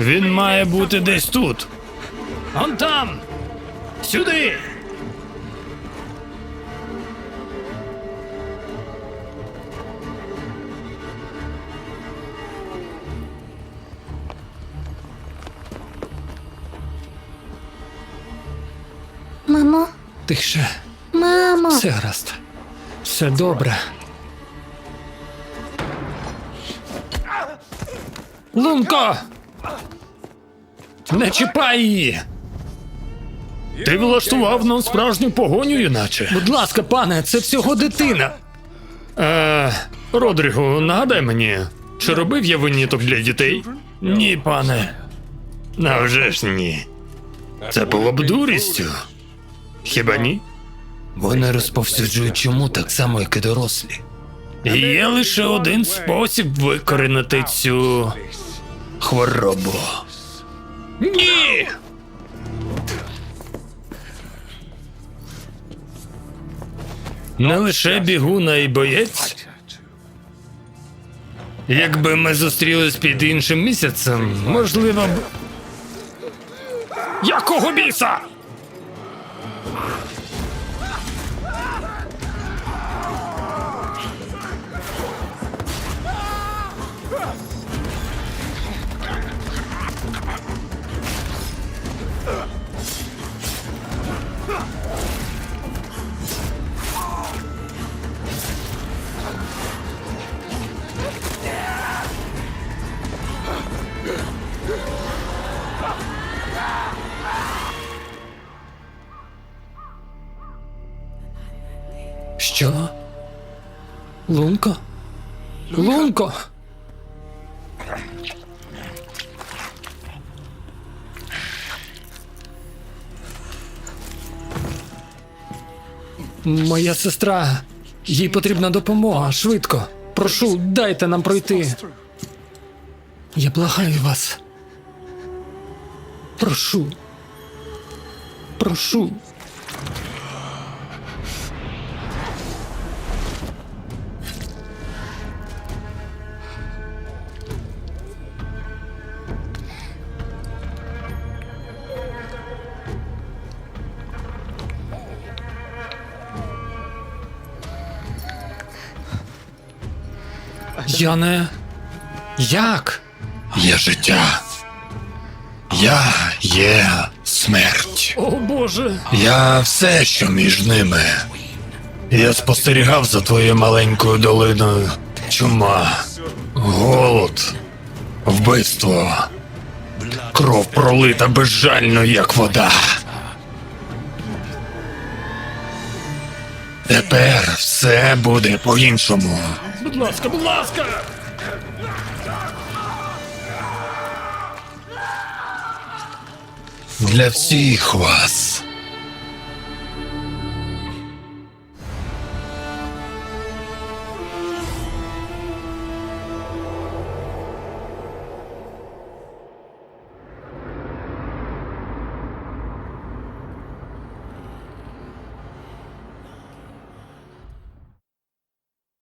Він має бути десь тут. Он там. Сюди. Мамо, Тише. мамо. Все гаразд. Все добре. Лунко! Не чіпай її! Ти влаштував нам справжню погоню, юначе. Будь ласка, пане, це всього дитина. Е, Родрігу, нагадай мені, чи робив я виняток для дітей? Ні, пане. А вже ж ні. Це було б дурістю. Хіба ні? Вони розповсюджують чому так само, як і дорослі. Є лише один спосіб викорінити цю Хворобу. Ні! Не лише бігуна і боєць. Якби ми зустрілись під іншим місяцем, можливо б. Якого біса? Що? Лунко? Лунко? Моя сестра. Їй потрібна допомога. Швидко. Прошу, дайте нам пройти. Я благаю вас. Прошу. Прошу. Я не. Як? Є життя. Я є смерть. О Боже. Я все, що між ними. Я спостерігав за твоєю маленькою долиною. Чума, голод, вбивство, кров пролита безжально, як вода. Тепер все буде по-іншому. Будь ласка, будь ласка. Для всіх вас.